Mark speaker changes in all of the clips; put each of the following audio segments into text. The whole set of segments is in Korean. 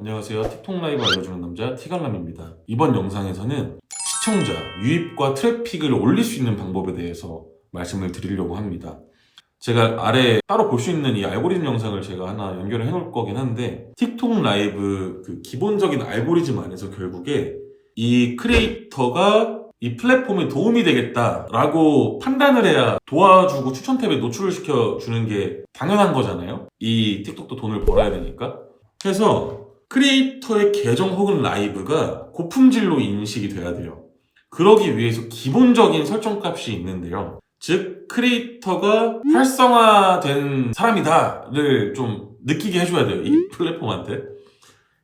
Speaker 1: 안녕하세요. 틱톡 라이브 알려주는 남자 티갈람입니다. 이번 영상에서는 시청자, 유입과 트래픽을 올릴 수 있는 방법에 대해서 말씀을 드리려고 합니다. 제가 아래 따로 볼 수 있는 이 알고리즘 영상을 제가 하나 연결을 해놓을 거긴 한데 틱톡 라이브 그 기본적인 알고리즘 안에서 결국에 이 크리에이터가 이 플랫폼에 도움이 되겠다라고 판단을 해야 도와주고 추천 탭에 노출을 시켜주는 게 당연한 거잖아요. 이 틱톡도 돈을 벌어야 되니까. 그래서 크리에이터의 계정 혹은 라이브가 고품질로 인식이 돼야 돼요. 그러기 위해서 기본적인 설정값이 있는데요. 즉, 크리에이터가 활성화된 사람이다를 좀 느끼게 해줘야 돼요. 이 플랫폼한테.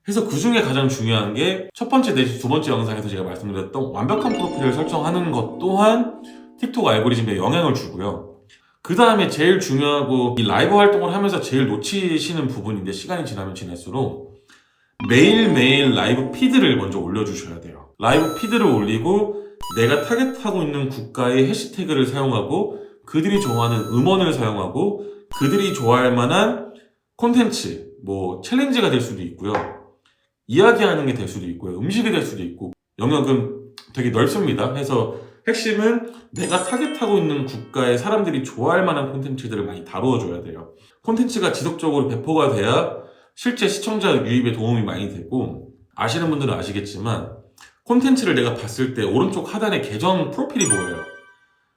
Speaker 1: 그래서 그 중에 가장 중요한 게 첫 번째 내지 두 번째 영상에서 제가 말씀드렸던 완벽한 프로필을 설정하는 것 또한 틱톡 알고리즘에 영향을 주고요. 그 다음에 제일 중요하고 이 라이브 활동을 하면서 제일 놓치시는 부분인데 시간이 지나면 지날수록 매일매일 라이브 피드를 먼저 올려주셔야 돼요. 라이브 피드를 올리고 내가 타겟하고 있는 국가의 해시태그를 사용하고 그들이 좋아하는 음원을 사용하고 그들이 좋아할 만한 콘텐츠, 뭐 챌린지가 될 수도 있고요. 이야기하는 게 될 수도 있고요. 음식이 될 수도 있고 영역은 되게 넓습니다. 해서 핵심은 내가 타겟하고 있는 국가의 사람들이 좋아할 만한 콘텐츠들을 많이 다루어줘야 돼요. 콘텐츠가 지속적으로 배포가 돼야 실제 시청자 유입에 도움이 많이 되고 아시는 분들은 아시겠지만 콘텐츠를 내가 봤을 때 오른쪽 하단에 계정 프로필이 보여요.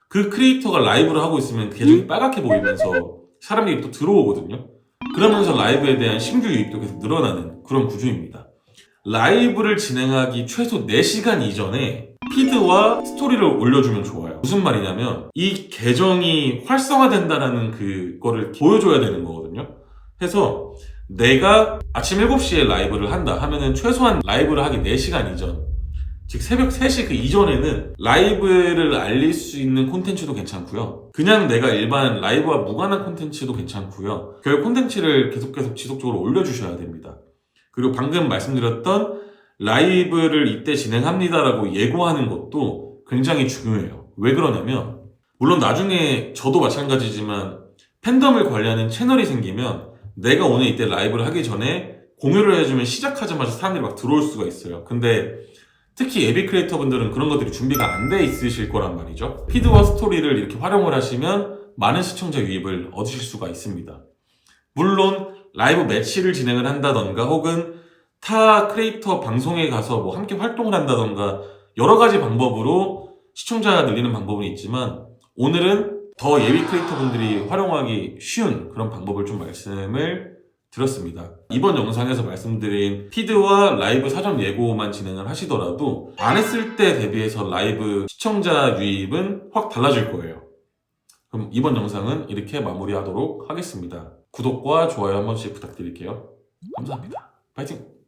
Speaker 1: 그 크리에이터가 라이브를 하고 있으면 계정이 빨갛게 보이면서 사람들이 또 들어오거든요. 그러면서 라이브에 대한 신규 유입도 계속 늘어나는 그런 구조입니다. 라이브를 진행하기 최소 4시간 이전에 피드와 스토리를 올려주면 좋아요. 무슨 말이냐면 이 계정이 활성화된다라는 그거를 보여줘야 되는 거거든요. 해서 내가 아침 7시에 라이브를 한다 하면은 최소한 라이브를 하기 4시간 이전 즉 새벽 3시 그 이전에는 라이브를 알릴 수 있는 콘텐츠도 괜찮고요. 그냥 내가 일반 라이브와 무관한 콘텐츠도 괜찮고요. 결국 콘텐츠를 계속 계속 지속적으로 올려주셔야 됩니다. 그리고 방금 말씀드렸던 라이브를 이때 진행합니다라고 예고하는 것도 굉장히 중요해요. 왜 그러냐면 물론 나중에 저도 마찬가지지만 팬덤을 관리하는 채널이 생기면 내가 오늘 이때 라이브를 하기 전에 공유를 해주면 시작하자마자 사람들이 막 들어올 수가 있어요. 근데 특히 예비 크리에이터 분들은 그런 것들이 준비가 안 돼 있으실 거란 말이죠. 피드와 스토리를 이렇게 활용을 하시면 많은 시청자 유입을 얻으실 수가 있습니다. 물론 라이브 매치를 진행을 한다던가 혹은 타 크리에이터 방송에 가서 뭐 함께 활동을 한다던가 여러 가지 방법으로 시청자 늘리는 방법은 있지만 오늘은 더 예비 크리에이터 분들이 활용하기 쉬운 그런 방법을 좀 말씀을 드렸습니다. 이번 영상에서 말씀드린 피드와 라이브 사전 예고만 진행을 하시더라도 안 했을 때 대비해서 라이브 시청자 유입은 확 달라질 거예요. 그럼 이번 영상은 이렇게 마무리하도록 하겠습니다. 구독과 좋아요 한 번씩 부탁드릴게요. 감사합니다. 파이팅!